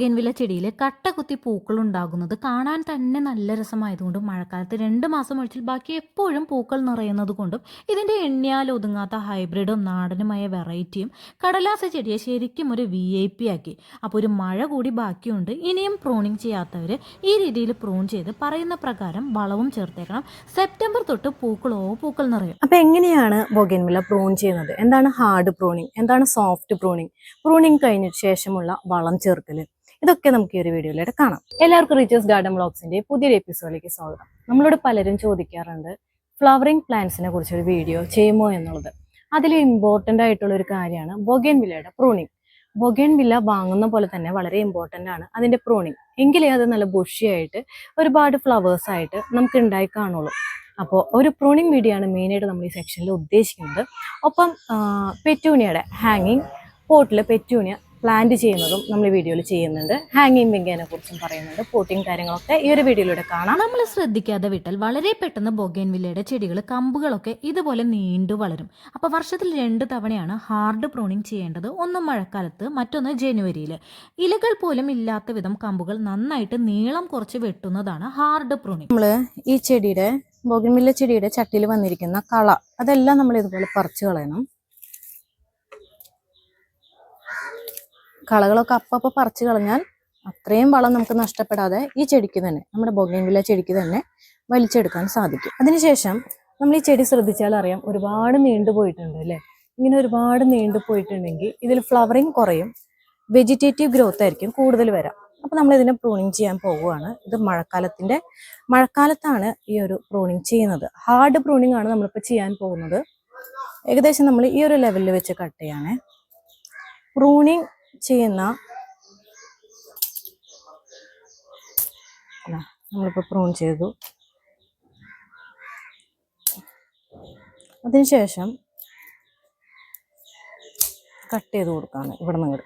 Bougainvillea ചെടിയിൽ കട്ടകുത്തി പൂക്കൾ ഉണ്ടാകുന്നത് കാണാൻ തന്നെ നല്ല രസമായതുകൊണ്ടും മഴക്കാലത്ത് രണ്ട് മാസം ഒഴിച്ചിൽ ബാക്കി എപ്പോഴും പൂക്കൾ നിറയുന്നത് കൊണ്ടും ഇതിന്റെ എണ്ണിയാൽ ഒതുങ്ങാത്ത ഹൈബ്രിഡും നാടനുമായ വെറൈറ്റിയും കടലാസ ചെടിയെ ശരിക്കും ഒരു വി ഐ പി ആക്കി. അപ്പോൾ ഒരു മഴ കൂടി ബാക്കിയുണ്ട്. ഇനിയും പ്രൂണിങ് ചെയ്യാത്തവർ ഈ രീതിയിൽ പ്രൂൺ ചെയ്ത് പറയുന്ന പ്രകാരം വളവും ചേർത്തേക്കണം. സെപ്റ്റംബർ തൊട്ട് പൂക്കളോ പൂക്കൾ നിറയും. അപ്പൊ എങ്ങനെയാണ് ബൊഗൻവില്ല പ്രൂൺ ചെയ്യുന്നത്? എന്താണ് ഹാർഡ് പ്രൂണിങ്? എന്താണ് സോഫ്റ്റ് പ്രൂണിങ്? പ്രൂണിങ് കഴിഞ്ഞ ശേഷമുള്ള വളം ചേർക്കൽ. ഇതൊക്കെ നമുക്ക് ഈ ഒരു വീഡിയോയിലൂടെ കാണാം. എല്ലാവർക്കും റീച്ചേഴ്സ് ഗാർഡൻ ബ്ലോഗ്സിന്റെ പുതിയൊരു എപ്പിസോഡിലേക്ക് സ്വാഗതം. നമ്മളോട് പലരും ചോദിക്കാറുണ്ട് ഫ്ലവറിംഗ് പ്ലാന്റ്സിനെ കുറിച്ച് ഒരു വീഡിയോ ചെയ്യുമോ എന്നുള്ളത്. അതിൽ ഇമ്പോർട്ടന്റ് ആയിട്ടുള്ള ഒരു കാര്യമാണ് ബൊഗേൻ വില്ലയുടെ പ്രൂണിങ് ബൊഗൻവില്ല വാങ്ങുന്ന പോലെ തന്നെ വളരെ ഇമ്പോർട്ടന്റ് ആണ് അതിന്റെ പ്രൂണിങ് എങ്കിലേ അത് നല്ല ബുഷിയായിട്ട് ഒരുപാട് ഫ്ലവേഴ്സ് ആയിട്ട് നമുക്ക് ഉണ്ടായി കാണുള്ളൂ. അപ്പോൾ ഒരു പ്രൂണിങ് വീഡിയോ ആണ് മെയിനായിട്ട് നമ്മൾ ഈ സെക്ഷനിൽ ഉദ്ദേശിക്കുന്നത്. ഒപ്പം പെറ്റൂണിയയുടെ ഹാങ്ങിങ് പോട്ടിൽ പെറ്റൂണിയ പ്ലാന്റ് ചെയ്യുന്നതും നമ്മൾ ഈ വീഡിയോയിൽ ചെയ്യുന്നുണ്ട്. ഹാങ്ങിങ് ബിങ്കേനെ കുറിച്ചും പറയുന്നുണ്ട്. പോട്ടിങ് കാര്യങ്ങളൊക്കെ ഈ ഒരു വീഡിയോയിലൂടെ കാണാം. നമ്മൾ ശ്രദ്ധിക്കാതെ വിട്ടാൽ വളരെ പെട്ടെന്ന് ബൊഗേൻവില്ലയുടെ ചെടികൾ കമ്പുകളൊക്കെ ഇതുപോലെ നീണ്ടു വളരും. അപ്പോൾ വർഷത്തിൽ രണ്ട് തവണയാണ് ഹാർഡ് പ്രൂണിങ് ചെയ്യേണ്ടത്. ഒന്ന് മഴക്കാലത്ത് മറ്റൊന്ന് ജനുവരിയിൽ ഇലകൾ പോലും ഇല്ലാത്ത വിധം കമ്പുകൾ നന്നായിട്ട് നീളം കുറച്ച് വെട്ടുന്നതാണ് ഹാർഡ് പ്രൂണിങ് നമ്മൾ ഈ ചെടിയുടെ ബോഗൻവില്ല ചെടിയുടെ ചട്ടിയിൽ വന്നിരിക്കുന്ന കള അതെല്ലാം നമ്മൾ ഇതുപോലെ പറിച്ചു കളയണം. കളകളൊക്കെ അപ്പപ്പോ പറിച്ചു കളഞ്ഞാൽ അത്രയും വളം നമുക്ക് നഷ്ടപ്പെടാതെ ഈ ചെടിക്ക് തന്നെ നമ്മുടെ ബൊഗൻവില്ല ചെടിക്ക് തന്നെ വലിച്ചെടുക്കാൻ സാധിക്കും. അതിനുശേഷം നമ്മൾ ഈ ചെടി ശ്രദ്ധിച്ചാൽ അറിയാം ഒരുപാട് നീണ്ടു പോയിട്ടുണ്ട് അല്ലേ? ഇങ്ങനെ ഒരുപാട് നീണ്ടു പോയിട്ടുണ്ടെങ്കിൽ ഇതിൽ ഫ്ലവറിങ് കുറയും വെജിറ്റേറ്റീവ് ഗ്രോത്ത് ആയിരിക്കും കൂടുതൽ വരാം. അപ്പോൾ നമ്മൾ ഇതിനെ പ്രൂണിങ് ചെയ്യാൻ പോവുകയാണ്. ഇത് മഴക്കാലത്തിന്റെ മഴക്കാലത്താണ് ഈ ഒരു പ്രൂണിങ് ചെയ്യുന്നത്. ഹാർഡ് പ്രൂണിങ് ആണ് നമ്മളിപ്പോൾ ചെയ്യാൻ പോകുന്നത്. ഏകദേശം നമ്മൾ ഈ ഒരു ലെവലിൽ വെച്ച് കട്ട് ചെയ്യാണ് പ്രൂണിങ് ചെയ്യുന്ന നമ്മളിപ്പോൾ പ്രൂൺ ചെയ്തു. അതിനുശേഷം കട്ട് ചെയ്ത് കൊടുക്കാണ് ഇവിടെ നിന്ന്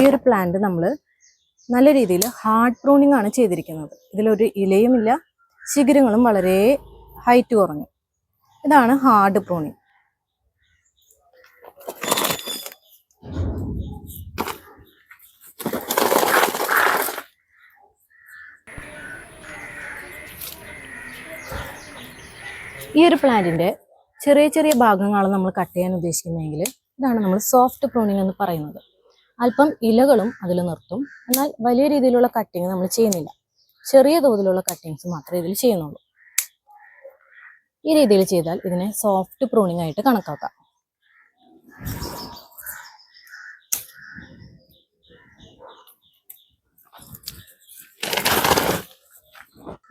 ഈ ഒരു പ്ലാന്റ് നമ്മൾ നല്ല രീതിയിൽ ഹാർഡ് പ്രൂണിംഗ് ആണ് ചെയ്തിരിക്കുന്നത്. ഇതിലൊരു ഇലയുമില്ല ശിഖരങ്ങളും വളരെ ഹൈറ്റ് കുറഞ്ഞു. ഇതാണ് ഹാർഡ് പ്രൂണിംഗ് ഈ ഒരു പ്ലാന്റിന്റെ ചെറിയ ചെറിയ ഭാഗങ്ങളാണ് നമ്മൾ കട്ട് ചെയ്യാൻ ഉദ്ദേശിക്കുന്നതെങ്കിൽ ഇതാണ് നമ്മൾ സോഫ്റ്റ് പ്രൂണിംഗ് എന്ന് പറയുന്നത്. അല്പം ഇലകളും അതിൽ നിർത്തും. എന്നാൽ വലിയ രീതിയിലുള്ള കട്ടിങ് നമ്മൾ ചെയ്യുന്നില്ല. ചെറിയ തോതിലുള്ള കട്ടിങ്സ് മാത്രമേ ഇതിൽ ചെയ്യുന്നുള്ളൂ. ഈ രീതിയിൽ ചെയ്താൽ ഇതിനെ സോഫ്റ്റ് പ്രൂണിംഗ് ആയിട്ട് കണക്കാക്കാം.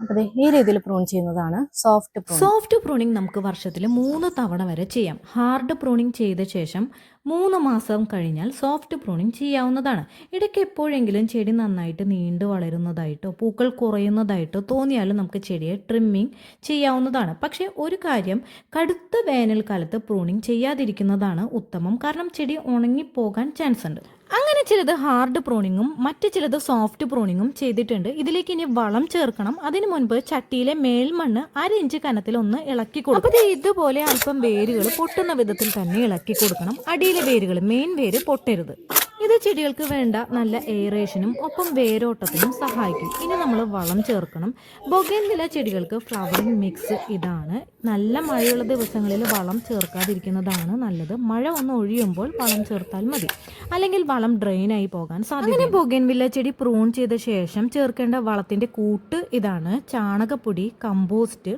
അപ്പൊ ദേ ഈ രീതിയിൽ പ്രൂൺ ചെയ്യുന്നതാണ് സോഫ്റ്റ് സോഫ്റ്റ് പ്രൂണിംഗ് നമുക്ക് വർഷത്തിൽ മൂന്ന് തവണ വരെ ചെയ്യാം. ഹാർഡ് പ്രൂണിംഗ് ചെയ്ത ശേഷം മൂന്ന് മാസം കഴിഞ്ഞാൽ സോഫ്റ്റ് പ്രൂണിംഗ് ചെയ്യാവുന്നതാണ്. ഇടയ്ക്ക് എപ്പോഴെങ്കിലും ചെടി നന്നായിട്ട് നീണ്ടു വളരുന്നതായിട്ടോ പൂക്കൾ കുറയുന്നതായിട്ടോ തോന്നിയാലും നമുക്ക് ചെടിയെ ട്രിമ്മിങ് ചെയ്യാവുന്നതാണ്. പക്ഷേ ഒരു കാര്യം കടുത്ത വേനൽക്കാലത്ത് പ്രൂണിംഗ് ചെയ്യാതിരിക്കുന്നതാണ് ഉത്തമം. കാരണം ചെടി ഉണങ്ങി പോകാൻ ചാൻസ് ഉണ്ട്. അങ്ങനെ ചിലത് ഹാർഡ് പ്രൂണിങ്ങും മറ്റു ചിലത് സോഫ്റ്റ് പ്രൂണിങ്ങും ചെയ്തിട്ടുണ്ട്. ഇതിലേക്ക് ഇനി വളം ചേർക്കണം. അതിനു മുൻപ് ചട്ടിയിലെ മേൽമണ്ണ് അര ഇഞ്ച് കനത്തിൽ ഒന്ന് ഇളക്കി കൊടുക്കും അപ്പോൾ ഇതുപോലെ അല്പം വേരുകൾ പൊട്ടുന്ന വിധത്തിൽ തന്നെ ഇളക്കി കൊടുക്കണം. അടിയിലെ വേരുകൾ മെയിൻ വേര് പൊട്ടരുത്. ഇത് ചെടികൾക്ക് വേണ്ട നല്ല എയറേഷനും ഒപ്പം വേരോട്ടത്തിനും സഹായിക്കും. ഇനി നമ്മൾ വളം ചേർക്കണം. ബൊഗൈൻവില ചെടികൾക്ക് ഫ്ലവറിംഗ് മിക്സ് ഇതാണ്. നല്ല മഴയുള്ള ദിവസങ്ങളിൽ വളം ചേർക്കാതിരിക്കുന്നതാണ് നല്ലത്. മഴ ഒന്ന് ഒഴിയുമ്പോൾ വളം ചേർത്താൽ മതി. അല്ലെങ്കിൽ വളം ഡ്രെയിനായി പോകാൻ സാധ്യത അങ്ങനെ വില ചെടി പ്രൂൺ ചെയ്ത ശേഷം ചേർക്കേണ്ട വളത്തിന്റെ കൂട്ട് ഇതാണ് ചാണകപ്പൊടി കമ്പോസ്റ്റ്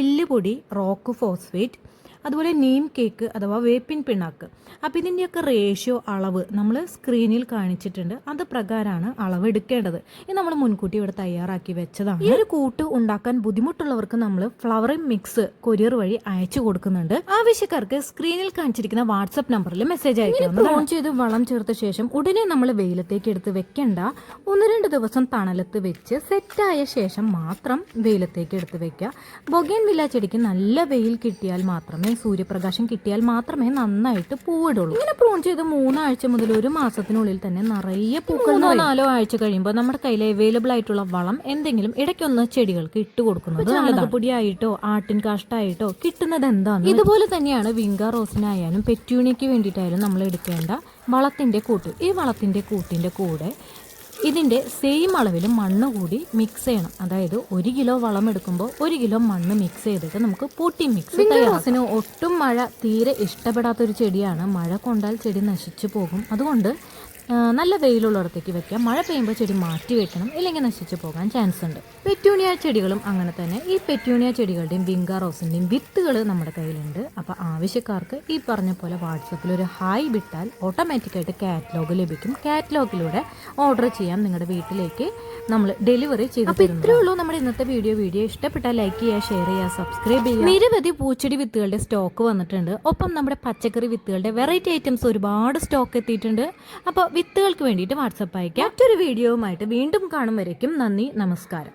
എല്ലുപൊടി റോക്ക് ഫോസ്ഫേറ്റ് അതുപോലെ നീം കേക്ക് അഥവാ വേപ്പിൻ പിണ്ണാക്ക്. അപ്പോൾ ഇതിന്റെയൊക്കെ റേഷ്യോ അളവ് നമ്മൾ സ്ക്രീനിൽ കാണിച്ചിട്ടുണ്ട്. അത് പ്രകാരമാണ് അളവ് എടുക്കേണ്ടത്. ഇത് നമ്മൾ മുൻകൂട്ടി ഇവിടെ തയ്യാറാക്കി വെച്ചതാണ്. ഈ ഒരു കൂട്ട് ഉണ്ടാക്കാൻ ബുദ്ധിമുട്ടുള്ളവർക്ക് നമ്മൾ ഫ്ലവറിംഗ് മിക്സ് കൊരിയർ വഴി അയച്ചു കൊടുക്കുന്നുണ്ട്. ആവശ്യക്കാർക്ക് സ്ക്രീനിൽ കാണിച്ചിരിക്കുന്ന വാട്സപ്പ് നമ്പറിൽ മെസ്സേജ് അയക്കണം ഓൺ ചെയ്ത് വളം ചേർത്ത ശേഷം ഉടനെ നമ്മൾ വെയിലത്തേക്ക് എടുത്ത് വെക്കേണ്ട. ഒന്ന് രണ്ട് ദിവസം തണലത്ത് വെച്ച് സെറ്റായ ശേഷം മാത്രം വെയിലത്തേക്ക് എടുത്ത് വെക്കുക. ബൊഗേൻ വില്ല ചെടിക്ക് നല്ല വെയിൽ കിട്ടിയാൽ മാത്രമേ സൂര്യപ്രകാശം കിട്ടിയാൽ മാത്രമേ നന്നായിട്ട് പൂവിടുള്ളൂ. ഇങ്ങനെ പ്രൂൺ ചെയ്ത് മൂന്നാഴ്ച മുതൽ ഒരു മാസത്തിനുള്ളിൽ തന്നെ നിറയെ പൂക്കൾ മൂന്നോ നാലോ ആഴ്ച കഴിയുമ്പോൾ നമ്മുടെ കയ്യിൽ അവൈലബിൾ ആയിട്ടുള്ള വളം എന്തെങ്കിലും ഇടയ്ക്കൊന്ന് ചെടികൾക്ക് ഇട്ട് കൊടുക്കുന്നത് ചാണകപ്പൊടിയായിട്ടോ ആട്ടിൻ കാഷ്ടായിട്ടോ കിട്ടുന്നത് എന്താണ് ഇതുപോലെ തന്നെയാണ് വിങ്ക റോസിനായാലും പെറ്റ്യൂണിക്ക് വേണ്ടിയിട്ടായാലും നമ്മൾ എടുക്കേണ്ട വളത്തിന്റെ കൂട്ട്. ഈ വളത്തിന്റെ കൂട്ടിന്റെ കൂടെ ഇതിന്റെ സെയിം അളവിൽ മണ്ണ് കൂടി മിക്സ് ചെയ്യണം. അതായത് ഒരു കിലോ വളം എടുക്കുമ്പോൾ ഒരു കിലോ മണ്ണ് മിക്സ് ചെയ്തിട്ട് നമുക്ക് പൂട്ടി മിക്സ് റോസിന് ഒട്ടും മഴ തീരെ ഇഷ്ടപ്പെടാത്തൊരു ചെടിയാണ്. മഴ കൊണ്ടാൽ ചെടി നശിച്ചു പോകും. അതുകൊണ്ട് നല്ല വെയിലുള്ളിടത്തേക്ക് വെക്കാം. മഴ പെയ്യുമ്പോൾ ചെടി മാറ്റി വെക്കണം ഇല്ലെങ്കിൽ നശിച്ചു പോകാൻ ചാൻസ് ഉണ്ട്. പെറ്റൂണിയ ചെടികളും അങ്ങനെ തന്നെ. ഈ പെറ്റൂണിയ ചെടികളുടെയും വിങ്ക റോസിന്റെയും വിത്തുകൾ നമ്മുടെ കയ്യിലുണ്ട്. അപ്പോൾ ആവശ്യക്കാർക്ക് ഈ പറഞ്ഞ പോലെ വാട്സപ്പിൽ ഒരു ഹായ് വിട്ടാൽ ഓട്ടോമാറ്റിക്കായിട്ട് കാറ്റലോഗ് ലഭിക്കും. കാറ്റലോഗിലൂടെ ഓർഡർ ചെയ്യാം. നിങ്ങളുടെ വീട്ടിലേക്ക് നമ്മൾ ഡെലിവറി ചെയ്ത് അപ്പോൾ ഇത്രയേ ഉള്ളൂ നമ്മുടെ ഇന്നത്തെ വീഡിയോ വീഡിയോ ഇഷ്ടപ്പെട്ടാൽ ലൈക്ക് ചെയ്യുക ഷെയർ ചെയ്യുക സബ്സ്ക്രൈബ് ചെയ്യുക. നിരവധി പൂച്ചെടി വിത്തുകളുടെ സ്റ്റോക്ക് വന്നിട്ടുണ്ട്. ഒപ്പം നമ്മുടെ പച്ചക്കറി വിത്തുകളുടെ വെറൈറ്റി ഐറ്റംസ് ഒരുപാട് സ്റ്റോക്ക് എത്തിയിട്ടുണ്ട്. അപ്പോൾ വിത്തുകൾക്ക് വേണ്ടിയിട്ട് വാട്സപ്പ് അയക്കാം. മറ്റൊരു വീഡിയോവുമായിട്ട് വീണ്ടും കാണും വരയ്ക്കും. നന്ദി നമസ്കാരം.